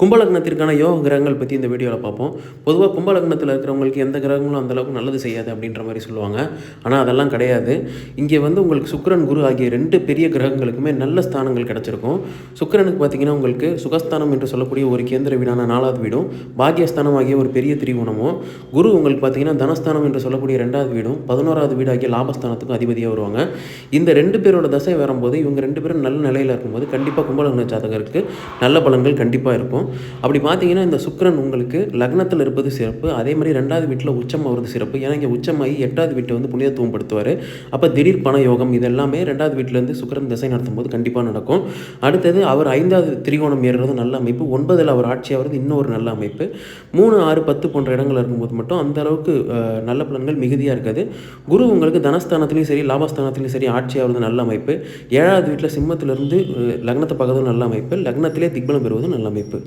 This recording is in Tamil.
கும்பலக்னத்திற்கான யோக கிரகங்கள் பற்றி இந்த வீடியோவில் பார்ப்போம். பொதுவாக கும்பலக்னத்தில் இருக்கிறவங்களுக்கு எந்த கிரகங்களும் அந்தளவுக்கு நல்லது செய்யாது அப்படின்ற மாதிரி சொல்லுவாங்க. ஆனால் அதெல்லாம் கிடையாது. இங்கே வந்து உங்களுக்கு சுக்கரன் குரு ஆகிய ரெண்டு பெரிய கிரகங்களுக்குமே நல்ல ஸ்தானங்கள் கிடச்சிருக்கும். சுக்கரனுக்கு பார்த்தீங்கன்னா உங்களுக்கு சுகஸ்தானம் என்று சொல்லக்கூடிய ஒரு கேந்திர வீடான நாலாவது வீடும் பாக்கியஸ்தானம் ஆகிய ஒரு பெரிய திரிகோணமும் குரு உங்களுக்கு பார்த்தீங்கன்னா தனஸ்தானம் என்று சொல்லக்கூடிய ரெண்டாவது வீடும் பதினோராவது வீடு ஆகிய லாபஸ்தானத்துக்கும் அதிபதியாக வருவாங்க. இந்த ரெண்டு பேரோட தசை வரும்போது இவங்க ரெண்டு பேரும் நல்ல நிலையில் இருக்கும்போது கண்டிப்பாக கும்பலக்ன ஜாதகருக்கு நல்ல பலன்கள் கண்டிப்பாக இருக்கும். அப்படி பார்த்தீங்கன்னா இந்த சுக்கரன் உங்களுக்கு லக்னத்தில் இருப்பது சிறப்பு. அதே மாதிரி ரெண்டாவது வீட்டில் உச்சம் ஆகிறது சிறப்பு. ஏன்னா இங்கே உச்சமாகி எட்டாவது வீட்டை வந்து புனிதத்துவம் படுத்துவார். அப்போ திடீர் பண யோகம் இது எல்லாமே ரெண்டாவது வீட்டிலேருந்து சுக்கரன் திசை நடத்தும் போது கண்டிப்பாக நடக்கும். அடுத்தது அவர் ஐந்தாவது திரிகோணம் ஏறுறது நல்ல அமைப்பு. ஒன்பதில் அவர் ஆட்சி ஆகிறது இன்னொரு நல்ல அமைப்பு. மூணு ஆறு பத்து போன்ற இடங்கள் இருக்கும்போது மட்டும் அந்த அளவுக்கு நல்ல பலன்கள் மிகுதியாக இருக்காது. குரு உங்களுக்கு தனஸ்தானத்துலேயும் சரி லாபஸ்தானத்துலேயும் சரி ஆட்சி ஆகிறது நல்ல அமைப்பு. ஏழாவது வீட்டில் சிம்மத்திலிருந்து லக்னத்தை பார்க்கறதும் நல்ல அமைப்பு. லக்னத்திலே திக்பலம் பெறுவதும் நல்ல அமைப்பு.